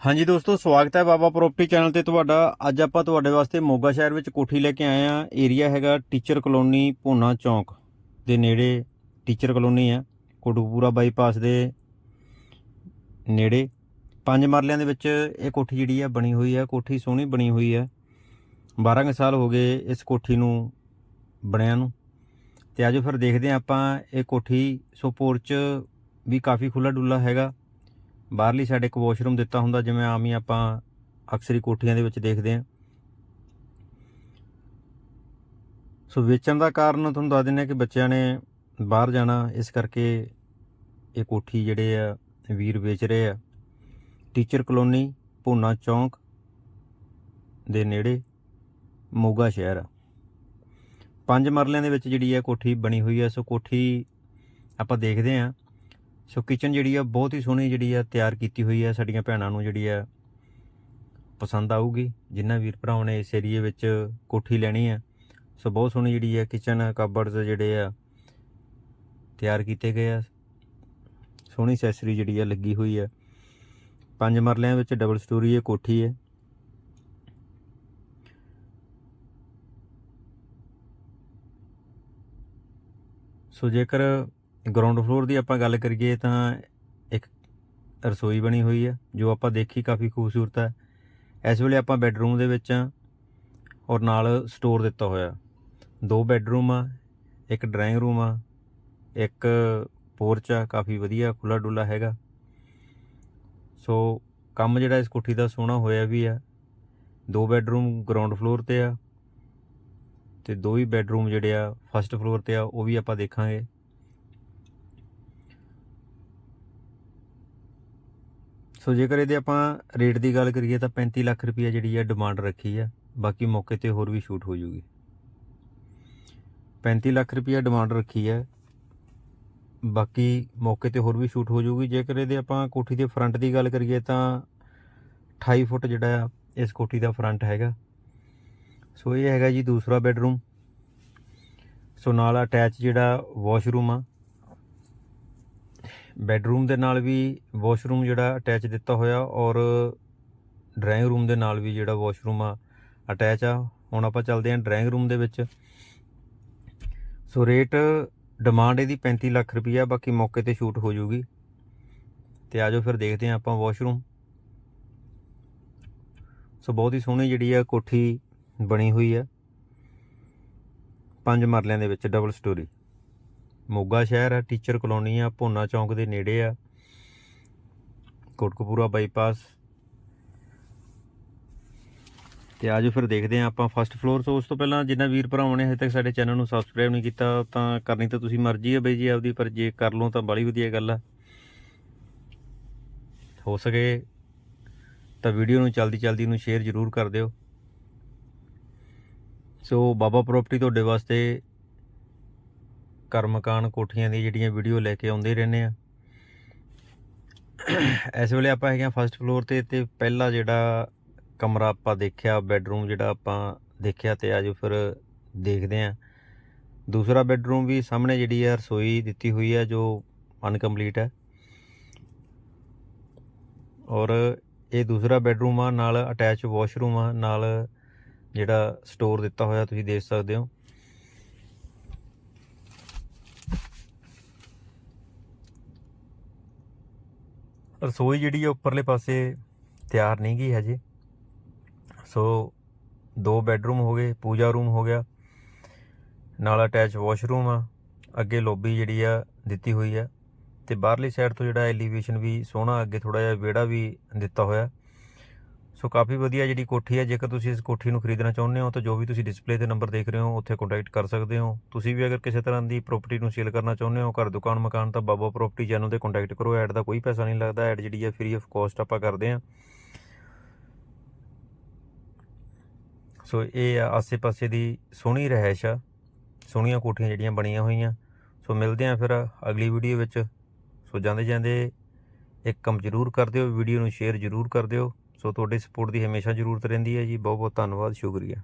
ਹਾਂਜੀ ਦੋਸਤੋ, ਸਵਾਗਤ ਹੈ ਬਾਬਾ ਪ੍ਰੋਪਰਟੀ ਚੈਨਲ ਤੇ ਤੁਹਾਡਾ। ਅੱਜ ਆਪਾਂ ਤੁਹਾਡੇ ਵਾਸਤੇ ਮੋਗਾ ਸ਼ਹਿਰ ਵਿੱਚ ਕੋਠੀ ਲੈ ਕੇ ਆਏ ਆ ਏਰੀਆ ਹੈਗਾ ਟੀਚਰ ਕਲੋਨੀ ਭੋਨਾ ਚੌਂਕ ਦੇ ਨੇੜੇ। ਟੀਚਰ ਕਲੋਨੀ ਹੈ, ਕੋਟਕਪੂਰਾ ਬਾਈਪਾਸ ਦੇ ਨੇੜੇ। ਪੰਜ ਮਰਲਿਆਂ ਦੇ ਵਿੱਚ ਇਹ ਕੋਠੀ ਜਿਹੜੀ ਆ ਬਣੀ ਹੋਈ ਹੈ, ਕੋਠੀ ਸੋਹਣੀ ਬਣੀ ਹੋਈ ਹੈ। 12 ਕੁ ਸਾਲ ਹੋ ਗਏ ਇਸ ਕੋਠੀ ਨੂੰ ਬਣਿਆ ਨੂੰ। ਤੇ ਆਜੋ ਫਿਰ ਦੇਖਦੇ ਹਾਂ ਆਪਾਂ ਇਹ ਕੋਠੀ ਸੋ ਪੋਰਚ ਵੀ ਕਾਫੀ ਖੁੱਲਾ ਡੁੱਲਾ ਹੈਗਾ। ਬਾਹਰਲੀ ਸਾਈਡ ਇੱਕ ਵਾਸ਼ਰੂਮ ਦਿੱਤਾ ਹੁੰਦਾ, ਜਿਵੇਂ ਆਮ ਹੀ ਆਪਾਂ ਅਕਸਰੀ ਕੋਠੀਆਂ ਦੇ ਵਿੱਚ ਦੇਖਦੇ ਹਾਂ। ਸੋ ਵੇਚਣ ਦਾ ਕਾਰਨ ਤੁਹਾਨੂੰ ਦੱਸ ਦਿੰਦੇ ਹਾਂ ਕਿ ਬੱਚਿਆਂ ਨੇ ਬਾਹਰ ਜਾਣਾ, ਇਸ ਕਰਕੇ ਇਹ ਕੋਠੀ ਜਿਹੜੇ ਆ, ਵੀਰ ਵੇਚ ਰਹੇ ਆ। ਟੀਚਰ ਕਲੋਨੀ ਭੂਨਾ ਚੌਂਕ ਦੇ ਨੇੜੇ ਮੋਗਾ ਸ਼ਹਿਰ ਆ। ਪੰਜ ਮਰਲਿਆਂ ਦੇ ਵਿੱਚ ਜਿਹੜੀ ਆ ਕੋਠੀ ਬਣੀ ਹੋਈ ਆ। ਸੋ ਕੋਠੀ ਆਪਾਂ ਦੇਖਦੇ ਹਾਂ। ਸੋ ਕਿਚਨ ਜਿਹੜੀ ਆ ਬਹੁਤ ਹੀ ਸੋਹਣੀ ਜਿਹੜੀ ਆ ਤਿਆਰ ਕੀਤੀ ਹੋਈ ਆ। ਸਾਡੀਆਂ ਭੈਣਾਂ ਨੂੰ ਜਿਹੜੀ ਆ ਪਸੰਦ ਆਊਗੀ। ਜਿਨ੍ਹਾਂ ਵੀਰ ਭਰਾਵਾਂ ਨੇ ਇਸ ਏਰੀਏ ਵਿੱਚ ਕੋਠੀ ਲੈਣੀ ਆ। ਸੋ ਬਹੁਤ ਸੋਹਣੀ ਜਿਹੜੀ ਆ ਕਿਚਨ ਕਬਰਡਸ ਜਿਹੜੇ ਆ ਤਿਆਰ ਕੀਤੇ ਗਏ ਆ। ਸੋਹਣੀ ਐਕਸੈਸਰੀ ਜਿਹੜੀ ਆ ਲੱਗੀ ਹੋਈ ਆ। ਪੰਜ ਮਰਲਿਆਂ ਵਿੱਚ ਡਬਲ ਸਟੋਰੀ ਇਹ ਕੋਠੀ ਹੈ ਸੋ ਜੇਕਰ ਗਰਾਊਂਡ ਫਲੋਰ ਦੀ ਆਪਾਂ ਗੱਲ ਕਰੀਏ ਤਾਂ ਇੱਕ ਰਸੋਈ ਬਣੀ ਹੋਈ ਹੈ ਜੋ ਆਪਾਂ ਦੇਖੀ ਕਾਫੀ ਖੂਬਸੂਰਤ ਹੈ ਇਸ ਵੇਲੇ ਆਪਾਂ ਬੈੱਡਰੂਮ ਦੇ ਵਿੱਚ ਆ ਔਰ ਨਾਲ ਸਟੋਰ ਦਿੱਤਾ ਹੋਇਆ। ਦੋ ਬੈੱਡਰੂਮ ਆ, ਇੱਕ ਡਰਾਇੰਗ ਰੂਮ ਆ, ਇੱਕ ਪੋਰਚ ਆ, ਕਾਫੀ ਵਧੀਆ ਖੁੱਲਾ ਡੁੱਲਾ ਹੈਗਾ। ਸੋ ਕੰਮ ਜਿਹੜਾ ਇਸ ਕੋਠੀ ਦਾ ਸੋਹਣਾ ਹੋਇਆ ਵੀ ਆ। ਦੋ ਬੈੱਡਰੂਮ ਗਰਾਊਂਡ ਫਲੋਰ ਤੇ ਆ ਤੇ ਦੋ ਹੀ ਬੈੱਡਰੂਮ ਜਿਹੜੇ ਆ ਫਸਟ ਫਲੋਰ ਤੇ ਆ, ਉਹ ਵੀ ਆਪਾਂ ਦੇਖਾਂਗੇ। ਸੋ ਜੇਕਰ ਇਹਦੇ ਆਪਾਂ ਰੇਟ ਦੀ ਗੱਲ ਕਰੀਏ ਤਾਂ 35 ਲੱਖ ਰੁਪਈਆ ਜਿਹੜੀ ਆ ਡਿਮਾਂਡ ਰੱਖੀ ਆ, ਬਾਕੀ ਮੌਕੇ ਤੇ ਹੋਰ ਵੀ ਸ਼ੂਟ ਹੋ ਜੂਗੀ। 35 ਲੱਖ ਰੁਪਈਆ ਡਿਮਾਂਡ ਰੱਖੀ ਹੈ ਬਾਕੀ ਮੌਕੇ ਤੇ ਹੋਰ ਵੀ ਸ਼ੂਟ ਹੋ ਜੂਗੀ। ਜੇਕਰ ਇਹਦੇ ਆਪਾਂ ਕੋਠੀ ਦੇ ਫਰੰਟ ਦੀ ਗੱਲ ਕਰੀਏ ਤਾਂ 28 ਫੁੱਟ ਜਿਹੜਾ ਆ, ਇਸ ਕੋਠੀ ਦਾ ਫਰੰਟ ਹੈਗਾ। ਸੋ ਇਹ ਹੈਗਾ ਜੀ ਦੂਸਰਾ ਬੈੱਡਰੂਮ ਸੋ ਨਾਲ ਅਟੈਚ ਜਿਹੜਾ ਵਾਸ਼ਰੂਮ ਆ ਬੈੱਡਰੂਮ ਦੇ ਨਾਲ ਵੀ ਵਾਸ਼ਰੂਮ ਜਿਹੜਾ ਅਟੈਚ ਦਿੱਤਾ ਹੋਇਆ ਔਰ ਡਰਾਇੰਗ ਰੂਮ ਦੇ ਨਾਲ ਵੀ ਜਿਹੜਾ ਵਾਸ਼ਰੂਮ ਆ, ਅਟੈਚ ਆ। ਹੁਣ ਆਪਾਂ ਚੱਲਦੇ ਹਾਂ ਡਰਾਇੰਗ ਰੂਮ ਦੇ ਵਿੱਚ। ਸੋ ਰੇਟ, ਡਿਮਾਂਡ ਇਹਦੀ 35 ਲੱਖ ਰੁਪਈਆ, ਬਾਕੀ ਮੌਕੇ ਤੇ ਸ਼ੂਟ ਹੋ ਜੂਗੀ। ਤੇ ਆਜੋ ਫਿਰ ਦੇਖਦੇ ਹਾਂ ਆਪਾਂ ਵਾਸ਼ਰੂਮ। ਸੋ ਬਹੁਤ ਹੀ ਸੋਹਣੀ ਜਿਹੜੀ ਆ ਕੋਠੀ ਬਣੀ ਹੋਈ ਆ। ਪੰਜ ਮਰਲਿਆਂ ਦੇ ਵਿੱਚ, ਡਬਲ ਸਟੋਰੀ। ਮੋਗਾ ਸ਼ਹਿਰ ਆ ਟੀਚਰ ਕਲੋਨੀ ਆ, ਭੋਨਾ ਚੌਂਕ ਦੇ ਨੇੜੇ ਆ। ਕੋਟਕਪੂਰਾ ਬਾਈਪਾਸ ਤੇ ਆਜੋ ਫਿਰ ਦੇਖਦੇ ਹਾਂ ਆਪਾਂ ਫਸਟ ਫਲੋਰ ਤੋਂ ਉਸ ਤੋਂ ਪਹਿਲਾਂ ਜਿੰਨਾ ਵੀਰ ਭਰਾਵਾਂ ਨੇ ਹਜੇ ਤੱਕ ਸਾਡੇ ਚੈਨਲ ਨੂੰ ਸਬਸਕ੍ਰਾਈਬ ਨਹੀਂ ਕੀਤਾ, ਤਾਂ ਕਰਨੀ ਤਾਂ ਤੁਸੀਂ ਮਰਜ਼ੀ ਹੈ ਬਈ ਜੀ ਆਪਦੀ, ਪਰ ਜੇ ਕਰ ਲਓ ਤਾਂ ਬੜੀ ਵਧੀਆ ਗੱਲ ਆ। ਹੋ ਸਕੇ ਤਾਂ ਵੀਡੀਓ ਨੂੰ ਚਲਦੀ ਚਲਦੀ ਨੂੰ ਸ਼ੇਅਰ ਜ਼ਰੂਰ ਕਰ ਦਿਓ। ਸੋ ਬਾਬਾ ਪ੍ਰਾਪਰਟੀ ਤੁਹਾਡੇ ਵਾਸਤੇ ਘਰ ਮਕਾਨ ਕੋਠੀਆਂ ਦੀ ਜਿਹੜੀਆਂ ਵੀਡੀਓ ਲੈ ਕੇ ਆਉਂਦੇ ਰਹਿੰਦੇ ਆ। ਇਸ ਵੇਲੇ ਆਪਾਂ ਹੈਗੇ ਆ ਫਸਟ ਫਲੋਰ ਤੇ ਤੇ ਪਹਿਲਾ ਜਿਹੜਾ ਕਮਰਾ ਆਪਾਂ ਦੇਖਿਆ ਬੈੱਡਰੂਮ ਜਿਹੜਾ ਆਪਾਂ ਦੇਖਿਆ ਤੇ ਆਜੋ ਫਿਰ ਦੇਖਦੇ ਆ। ਦੂਸਰਾ ਬੈੱਡਰੂਮ ਵੀ ਸਾਹਮਣੇ ਜਿਹੜੀ ਹੈ ਰਸੋਈ ਦਿੱਤੀ ਹੋਈ ਹੈ ਜੋ ਅਨਕੰਪਲੀਟ ਹੈ ਔਰ ਇਹ ਦੂਸਰਾ ਬੈੱਡਰੂਮ ਆ, ਨਾਲ ਅਟੈਚ ਵਾਸ਼ਰੂਮ ਆ, ਨਾਲ ਜਿਹੜਾ ਸਟੋਰ ਦਿੱਤਾ ਹੋਇਆ ਤੁਸੀਂ ਦੇਖ ਸਕਦੇ ਹੋ। ਰਸੋਈ ਜਿਹੜੀ ਹੈ ਉੱਪਰਲੇ ਪਾਸੇ ਤਿਆਰ ਨਹੀਂ ਗਈ ਹਜੇ। ਸੋ ਦੋ ਬੈੱਡਰੂਮ ਹੋ ਗਏ, ਪੂਜਾ ਰੂਮ ਹੋ ਗਿਆ, ਨਾਲ ਅਟੈਚ ਵਾਸ਼ਰੂਮ ਆ, ਅੱਗੇ ਲੋਬੀ ਜਿਹੜੀ ਆ ਦਿੱਤੀ ਹੋਈ ਆ, ਤੇ ਬਾਹਰਲੀ ਸਾਈਡ ਤੋਂ ਜਿਹੜਾ ਐਲੀਵੇਸ਼ਨ ਵੀ ਸੋਹਣਾ, ਅੱਗੇ ਥੋੜਾ ਜਿਹਾ ਵਿਹੜਾ ਵੀ ਦਿੱਤਾ ਹੋਇਆ। ਸੋ ਕਾਫੀ ਵਧੀਆ ਜਿਹੜੀ ਕੋਠੀ ਹੈ, ਜੇਕਰ ਤੁਸੀਂ ਇਸ ਕੋਠੀ ਨੂੰ ਖਰੀਦਣਾ ਚਾਹੁੰਦੇ ਹੋ ਤਾਂ ਜੋ ਵੀ ਤੁਸੀਂ ਡਿਸਪਲੇ ਤੇ ਨੰਬਰ ਦੇਖ ਰਹੇ ਹੋ, ਉੱਥੇ ਕੰਟੈਕਟ ਕਰ ਸਕਦੇ ਹੋ। ਤੁਸੀਂ ਵੀ ਅਗਰ ਕਿਸੇ ਤਰ੍ਹਾਂ ਦੀ ਪ੍ਰਾਪਰਟੀ ਨੂੰ ਸੇਲ ਕਰਨਾ ਚਾਹੁੰਦੇ ਹੋ, ਘਰ, ਦੁਕਾਨ, ਮਕਾਨ, ਤਾਂ ਬਾਬਾ ਪ੍ਰਾਪਰਟੀ ਚੈਨਲ ਤੇ ਕੰਟੈਕਟ ਕਰੋ। ਐਡ ਦਾ ਕੋਈ ਪੈਸਾ ਨਹੀਂ ਲੱਗਦਾ। ਐਡ ਜਿਹੜੀ ਹੈ ਫ੍ਰੀ ਆਫ ਕਾਸਟ ਆਪਾਂ ਕਰਦੇ ਹਾਂ। ਸੋ ਇਹ ਆਸੇ ਪਾਸੇ ਦੀ ਸੋਹਣੀ ਰਹਿائش ਆ। ਸੋਹਣੀਆਂ ਕੋਠੀਆਂ ਜਿਹੜੀਆਂ ਬਣੀਆਂ ਹੋਈਆਂ। ਸੋ ਮਿਲਦੇ ਆਂ ਫਿਰ ਅਗਲੀ ਵੀਡੀਓ ਵਿੱਚ। ਸੋ ਜਾਂਦੇ ਜਾਂਦੇ ਇੱਕ ਕੰਮ ਜ਼ਰੂਰ ਕਰ ਦਿਓ। ਵੀਡੀਓ ਨੂੰ ਸ਼ੇਅਰ ਜ਼ਰੂਰ ਕਰ ਦਿਓ। ਸੋ ਤੁਹਾਡੀ ਸਪੋਰਟ ਦੀ ਹਮੇਸ਼ਾ ਜ਼ਰੂਰਤ ਰਹਿੰਦੀ ਹੈ ਜੀ। ਬਹੁਤ ਬਹੁਤ ਧੰਨਵਾਦ ਸ਼ੁਕਰੀਆ।